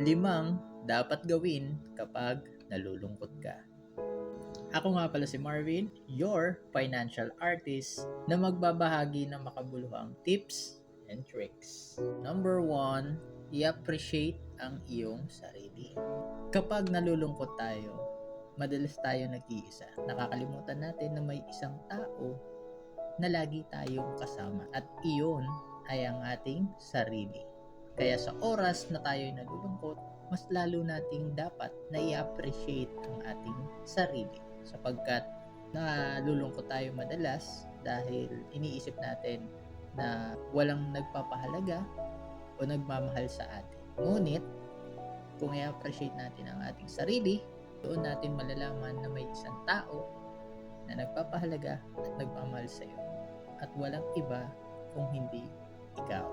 limang dapat gawin kapag nalulungkot ka. Ako nga pala si Marvin, your financial artist na magbabahagi ng makabuluhang tips and tricks. Number one, i-appreciate ang iyong sarili. Kapag nalulungkot tayo, madalas tayo nag-iisa. Nakakalimutan natin na may isang tao na lagi tayong kasama at iyon ay ang ating sarili. Kaya sa oras na tayo nalulungkot, mas lalo nating dapat na i-appreciate ang ating sarili sapagkat nalulungkot tayo madalas dahil iniisip natin na walang nagpapahalaga o nagmamahal sa atin. Ngunit, kung i-appreciate natin ang ating sarili, doon natin malalaman na may isang tao na nagpapahalaga at nagmamahal sa iyo. At walang iba kung hindi ikaw.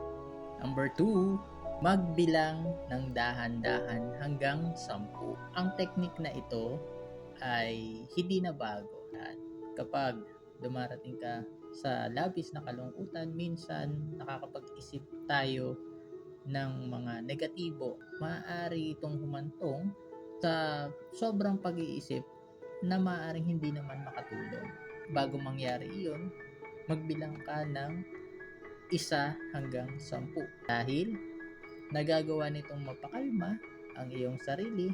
Number two, magbilang ng dahan-dahan hanggang sampu. Ang technique na ito ay hindi na bago. At kapag dumarating ka sa labis na kalungkutan, minsan nakakapag-isip tayo ng mga negatibo. Maaari itong humantong sa sobrang pag-iisip na maaaring hindi naman makatulong. Bago mangyari iyon, magbilang ka ng isa hanggang sampu. Dahil nagagawa nitong mapakalma ang iyong sarili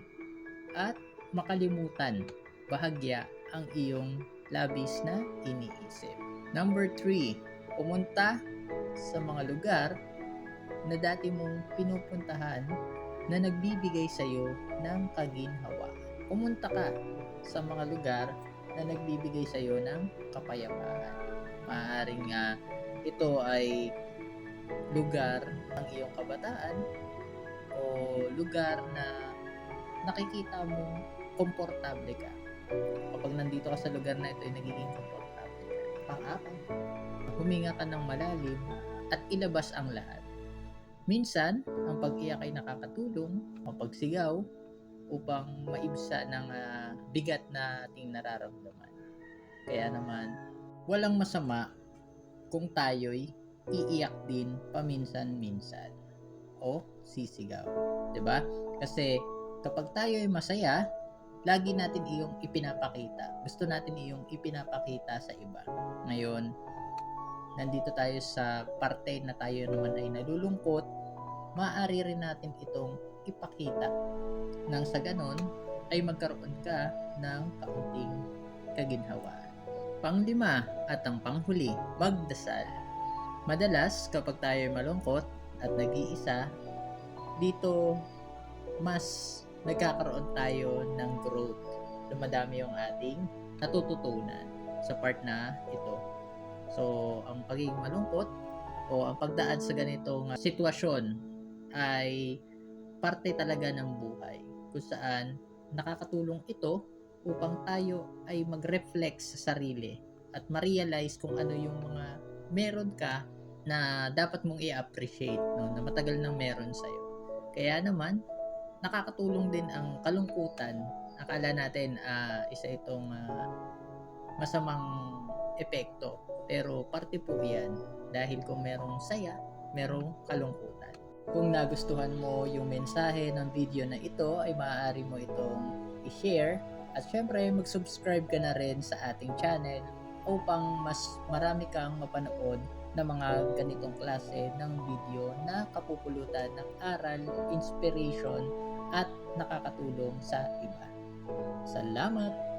at makalimutan bahagya ang iyong labis na iniisip. Number 3, pumunta sa mga lugar na dati mong pinupuntahan na nagbibigay sa iyo ng kaginhawa. Pumunta ka sa mga lugar na nagbibigay sa iyo ng kapayapaan. Maaaring nga ito ay lugar ng iyong kabataan o lugar na nakikita mong komportable ka. Kapag nandito ka sa lugar na ito ay nagiging komportable ka. Pang-apat, huminga ka ng malalim at ilabas ang lahat. Minsan, ang pag-iyak ay nakakatulong, ang pagsigaw, upang maibsa ng ah, bigat na ating nararamdaman. Kaya naman, walang masama kung tayo'y iiyak din paminsan-minsan o sisigaw. ba? Kasi kapag tayo ay masaya, lagi natin iyong ipinapakita. Gusto natin iyong ipinapakita sa iba. Ngayon, nandito tayo sa parte na tayo naman ay nalulungkot, maaari rin natin itong ipakita. Nang sa ganon, ay magkaroon ka ng kaunting kaginhawaan. Panglima at ang panghuli, magdasal. Madalas kapag tayo ay malungkot at nag-iisa, dito mas nagkakaroon tayo ng growth. Dumadami yung ating natututunan sa part na ito. So, ang pagiging malungkot o ang pagdaan sa ganitong sitwasyon ay parte talaga ng buhay kung saan nakakatulong ito upang tayo ay mag-reflect sa sarili at ma-realize kung ano yung mga meron ka na dapat mong i-appreciate no, na matagal nang meron sa'yo. Kaya naman, nakakatulong din ang kalungkutan. Akala natin ah, isa itong ah, masamang epekto. Pero parte po yan dahil kung merong saya, merong kalungkutan. Kung nagustuhan mo yung mensahe ng video na ito, ay maaari mo itong i-share. At syempre, mag-subscribe ka na rin sa ating channel upang mas marami kang mapanood na mga ganitong klase ng video na kapupulutan ng aral, inspiration, at nakakatulong sa iba. Salamat!